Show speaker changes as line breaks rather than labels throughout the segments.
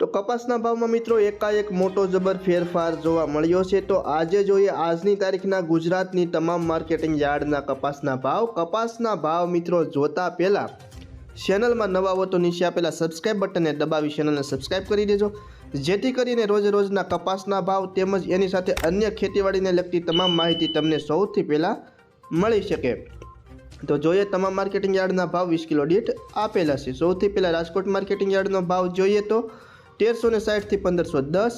તો કપાસના ભાવમાં મિત્રો એકાએક મોટો જબર ફેરફાર જોવા મળ્યો છે. તો આજે જોઈએ આજની તારીખના ગુજરાતની તમામ માર્કેટિંગ યાર્ડના કપાસના ભાવ. કપાસના ભાવ મિત્રો જોતા પહેલાં ચેનલમાં નવા હો તો નીચે આપેલા સબસ્ક્રાઇબ બટનને દબાવી ચેનલને સબસ્ક્રાઇબ કરી દેજો. જેથી કરીને રોજ રોજના કપાસના ભાવ તેમજ એની સાથે અન્ય ખેતીવાડીને લગતી તમામ માહિતી તમને સૌથી પહેલાં મળી શકે. તો જોઈએ તમામ માર્કેટિંગ યાર્ડના ભાવ. વીસ કિલો દીઠ આપેલા છે. સૌથી પહેલાં રાજકોટ માર્કેટિંગ યાર્ડનો ભાવ જોઈએ તો તેરસો ને સાઠથી પંદરસો દસ,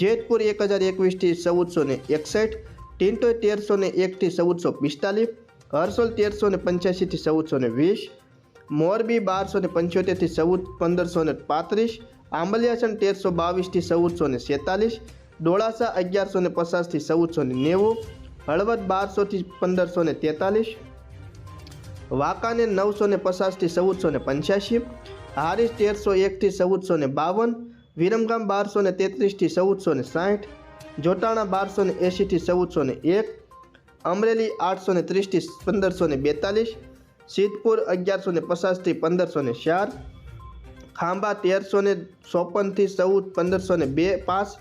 જેતપુર એક હજાર એકવીસથી ચૌદસો ને એકસઠ ટિન્ટોય તેરસો ને એકથી ચૌદસો પિસ્તાલીસ, હર્સોલ તેરસો ને પંચ્યાસીથી ચૌદસો ને વીસ, મોરબી બારસો ને પંચોતેરથી ચૌદ, પંદરસો ને પાંત્રીસ આંબલિયાસન તેરસો બાવીસથી ચૌદસો ને સેતાલીસ ડોળાસા અગિયારસો ને પચાસથી ચૌદસો ને નેવું, હળવદ બારસોથી પંદરસો ને તેતાલીસ વાંકાને નવસો ને પચાસથી ચૌદસો ને પંચ્યાસી હારીસ તેરસો એકથી ચૌદસો ને બાવન, વિરમગામ બારસો ને તેત્રીસથી ચૌદસો ને સાઠ, જોટાણા બારસો ને એંશીથી ચૌદસો ને એક, અમરેલી આઠસો ને ત્રીસથી પંદરસો ને બેતાલીસ, સિદ્ધપુર અગિયારસો ને પચાસથી પંદરસો ને ચાર, ખાંભા તેરસો ને ચોપનથી ચૌદ, પંદરસો ને બે પાંચ,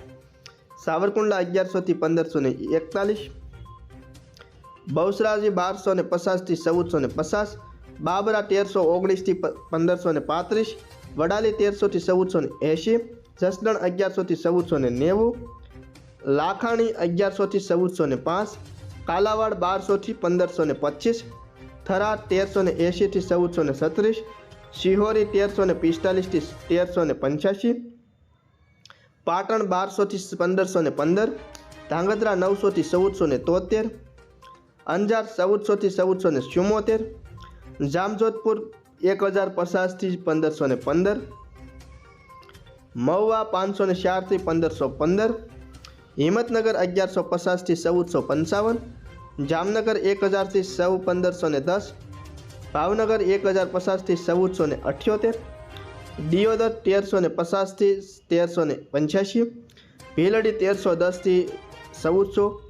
સાવરકુંડલા અગિયારસોથી પંદરસો ને એકતાલીસ, બહુસરાજી બારસો ને પચાસથી ચૌદસો ને પચાસ બાબરા તેરસો ઓગણીસથી પંદરસો ને પાંત્રીસ, વડાલી તેરસોથી ચૌદસો ને એંશી, જસદણ અગિયારસોથી ચૌદસો ને નેવું, લાખાણી અગિયારસોથી ચૌદસો ને પાંચ, કાલાવાડ બારસોથી પંદરસો ને પચીસ થરા તેરસો ને એંશીથી ચૌદસો ને છત્રીસ, શિહોરી તેરસો ને પિસ્તાલીસથી તેરસો ને પંચ્યાસી, પાટણ બારસોથી પંદરસો ને પંદર, ધાંગધ્રા નવસોથી ચૌદસો ને તોતેર, અંજાર ચૌદસોથી ચૌદસો ને ચુમ્મોતેર જામજોધપુર એક હજાર પચાસથી પંદરસો ને પંદર. મહુવા પાંચસો ને ચારથી પંદરસો પંદર. હિંમતનગર અગિયારસો પચાસથી ચૌદસો પંચાવન. જામનગર એક હજારથી સૌ પંદરસો ને દસ. ભાવનગર એક હજાર પચાસથી ચૌદસો ને અઠ્યોતેર. દિયોદર તેરસો ને પચાસથી તેરસો ને પંચ્યાસી. ભીલડી તેરસો દસથી ચૌદસો.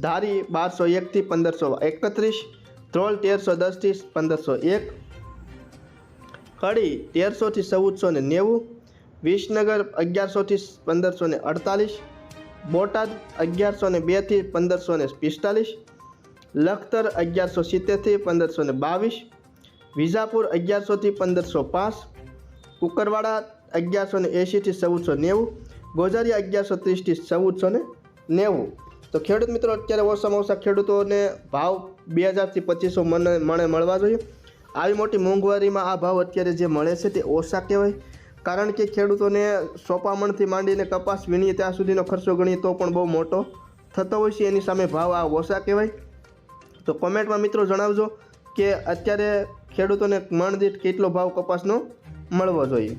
ધારી બારસો એકથી પંદરસો એકત્રીસ. ધ્રોલ તેરસો દસથી પંદરસો એક. કડી તેરસોથી ચૌદસો ને નેવું. વિસનગર અગિયારસોથી પંદરસો ને અડતાલીસ. બોટાદ અગિયારસો ને બેથી પંદરસો ને પિસ્તાલીસ. લખતર અગિયારસો સિત્તેરથી પંદરસો ને બાવીસ. વિજાપુર અગિયારસોથી પંદરસો પાંચ. કુકરવાડા અગિયારસો ને એંશીથી ચૌદસો નેવું. ગોઝારી અગિયારસો ત્રીસથી ચૌદસો ને નેવું. તો ખેડૂત મિત્રો, અત્યારે ઓછામાં ઓછા ખેડૂતોને ભાવ બે હજારથી પચીસો મને મણે મળવા જોઈએ. આવી મોટી મોંઘવારીમાં આ ભાવ અત્યારે જે મળે છે તે ઓછા કહેવાય. કારણ કે ખેડૂતોને સોપામણથી માંડીને કપાસ, વીણીએ ત્યાં સુધીનો ખર્ચો ગણીએ તો પણ બહુ મોટો થતો હોય છે, એની સામે ભાવ આ ઓછા કહેવાય. તો કોમેન્ટમાં મિત્રો જણાવજો કે અત્યારે ખેડૂતોને મણ દીઠ કેટલો ભાવ કપાસનો મળવો જોઈએ.